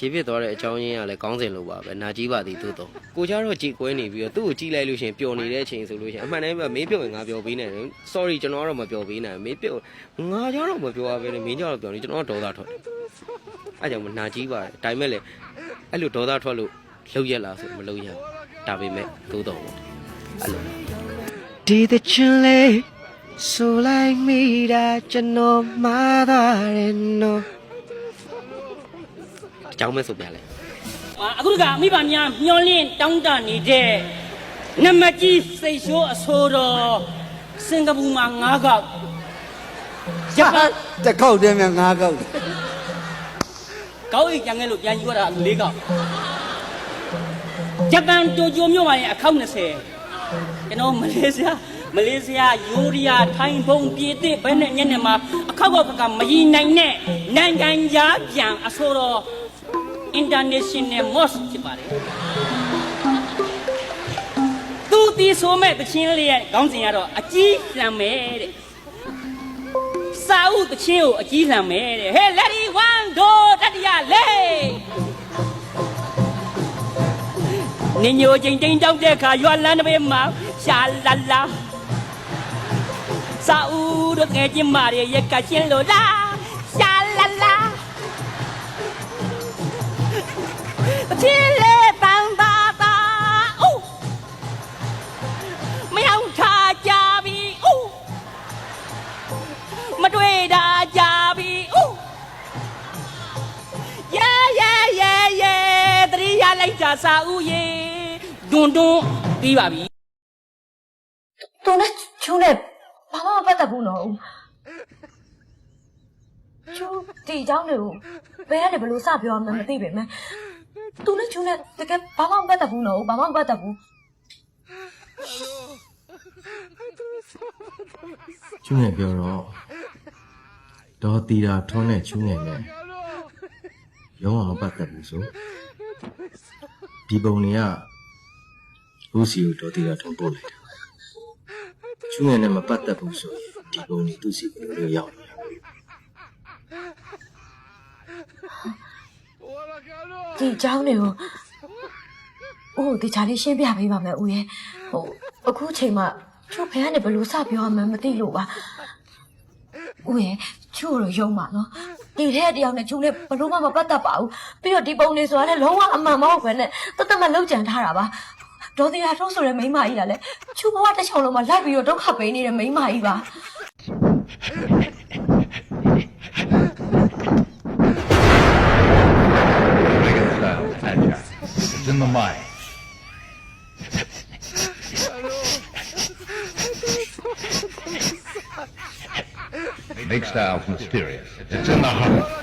ရေဖြစ်သွားတဲ့အကြောင်းရင်းကလည်းကောင်းစဉ်လိုပါပဲနာကြီးပါသည်သို့တော့ကိုကြတော့ကြည်ကွဲနေပြီးတော့သူ့ကိုကြည်လိုက်လို့ရှရင်ပျော်နေတဲ့အချိန်ဆိုလို့ရှရင်အမှန်တမ်းပဲမင်းပြောရင်ငါပျော်ပေးနိုင်တယ် sorry ကျွန်တော်ကတော့မပျော်ပေးနိုင်ဘူးမင်းပြောငါကြတော့မပျော်ရပဲလေမင်းကြတော့ပျော်နေကျွန်တော်ကဒေါသထွက်တယ်အဲကြောင့်မနာကြီးပါတယ်ဒါပေမဲ့လည်းအဲ့လိုဒေါသထွက်လို့လှုပ်ရက်လားဆိုမလှုပ်ရဘူးဒါပေမဲ့သို့တော့အဲ့လိုဒီတဲ့ချင်လေးဆိုလိုက်မိတာကျွန်တော်မှားတာရဲ့နော်အ ကြောင်းမဲ့ဆိုပြလဲအာအခုကမိဘများမျောလင့်တောင်းတနေတဲ့နမကြီးစိတ်ဆိုးအဆိုးတော်စင်ကာပူမှာ၅ကောက်ဂျပန်တစ်ခေါက်တည်းများငါးခေါက်တယ်ကောက်အိတ်ကြံခဲ့လို့ပြန်ယူရတာ၄ကောက်ဂျပန်တိုကျိုမြို့မှာရင်အခောက်20ကျွန်တော်မလေးရှားမလေးရှားယူရီးယားထိုင်းဘုံပြည်သစ်ဘယ်နဲ့ညနေမှာအခောက်ကောက်ကမကြီးနိုင်တဲ့နိုင်ငံသားပြန်အဆိုးတော် international mosque ဖြစ်ပါတယ်သူတီဆိုမဲ့တချင်းလေးရဲ့ခေါင်းစဉ်ကတော့အကြီးလှမ်းမယ်တဲ့စာအုပ်တချင်းကိုအကြီးလှမ်းမယ်တဲ့ Hey lady one go တတိယလေးနင်ညိုချင်းချင်းတောက်တဲ့ခါရွာလန်းတစ်ပေမှာရှာလာလာစာအုပ်တို့ငယ်ချင်းမရဲ့ရက်ကချင်းလို့လားရှာ တချင်းလေးတန်တာတာအိုးမယောင်ထားကြပြီအိုးမတွေ့တာကြပြီအိုးရဲရဲရဲရဲတတိယလိုက်တာစာဦးရေဒွန်းဒွန်းပြီးပါပြီသူနဲ့ချူနဲ့ဘာမှမပတ်သက်ဘူးနော် ချူဒီအကြောင်းတွေကိုဘယ်ကနေဘယ်လို့စပြောမှန်းမသိပေမဲ့သူနဲ့ချူနဲ့တကယ်ဘာမှမပတ်သက်ဘူးနော်ဘာမှမပတ်သက်ဘူးချူငယ်ပြောတော့ဒေါ်တီတာထွန်းနဲ့ချူငယ်နဲ့လုံးဝမပတ်သက်ဘူးဆိုဒီပုံတွေကဦးစီကိုဒေါ်တီတာထွန်းပို့လိုက်တယ်ချူငယ်နဲ့မပတ်သက်ဘူးဆိုဒီပုံတွေသူ့စီကိုလို့ရောက်နေ ဒီအကြောင်းတွေကိုအိုးဒီချာလေးရှင်းပြပေးပါမယ်ဦးရဲ့ဟိုအခုချိန်မှာချူဘယ်ကနေဘယ်လို့စပြောမှန်းမသိလို့ပါဦးရဲ့ချူတော့ယုံပါနော်ဒီတဲ့တယောက်နဲ့ချူနဲ့ဘလို့မှမပတ်သက်ပါဘူးပြီးတော့ဒီပုံလေးဆိုတာလည်းလုံးဝအမှန်မဟုတ်ပဲနဲ့တသက်မလောက်ကြံထားတာပါဒေါ်တရားထုံးဆိုတဲ့မိန်းမကြီးကလည်းချူဘဝတစ်ချောင်းလုံးမှာလိုက်ပြီးတော့ဒုက္ခပေးနေတဲ့မိန်းမကြီးပါ in the mind. Make styles mysterious. It's in the heart.